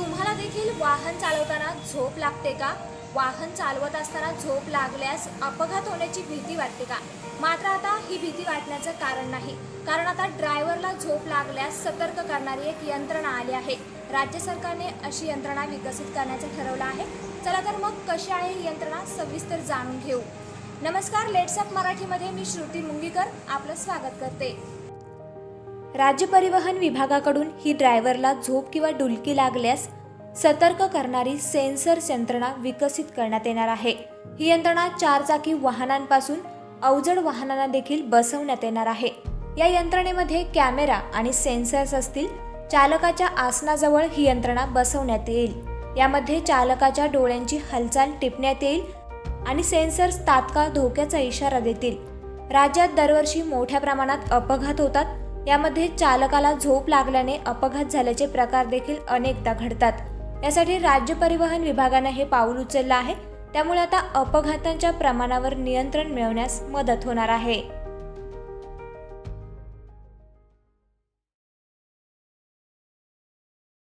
तुम्हाला देखील वाहन चालवताना झोप लागते का? वाहन चालवत असताना झोप लागल्यास अपघात होण्याची भीती वाटते का? मात्र आता ही भीती वाटण्याचं कारण नाही. कारण आता ड्रायव्हरला झोप लागल्यास सतर्क करणारी एक यंत्रणा आली आहे. राज्य सरकारने अशी यंत्रणा विकसित करण्याचं ठरवलं आहे. चला तर मग कशी आहे ही यंत्रणा सविस्तर जाणून घेऊ. नमस्कार लेट्सअप मराठीमध्ये मी श्रुती मुंगीकर. आपलं स्वागत करते. राज्य परिवहन विभागाकडून ही ड्रायव्हरला झोप किंवा डुलकी लागल्यास सतर्क करणारी सेन्सर्स यंत्रणा विकसित करण्यात येणार आहे. ही यंत्रणा चारचाकी वाहनांपासून अवजड वाहनांना देखील बसवण्यात येणार आहे. या यंत्रणेमध्ये कॅमेरा आणि सेन्सर्स असतील. चालकाच्या आसनाजवळ ही यंत्रणा बसवण्यात येईल. यामध्ये चालकाच्या डोळ्यांची हालचाल टिपण्यात येईल आणि सेन्सर्स तात्काळ धोक्याचा इशारा देतील. राज्यात दरवर्षी मोठ्या प्रमाणात अपघात होतात. यामध्ये चालकाला झोप लागल्याने अपघात झाल्याचे प्रकार देखील अनेकदा घडतात. यासाठी राज्य परिवहन विभागानं हे पाऊल उचललं आहे. त्यामुळे आता अपघातांच्या प्रमाणावर नियंत्रण मिळवण्यास मदत होणार आहे.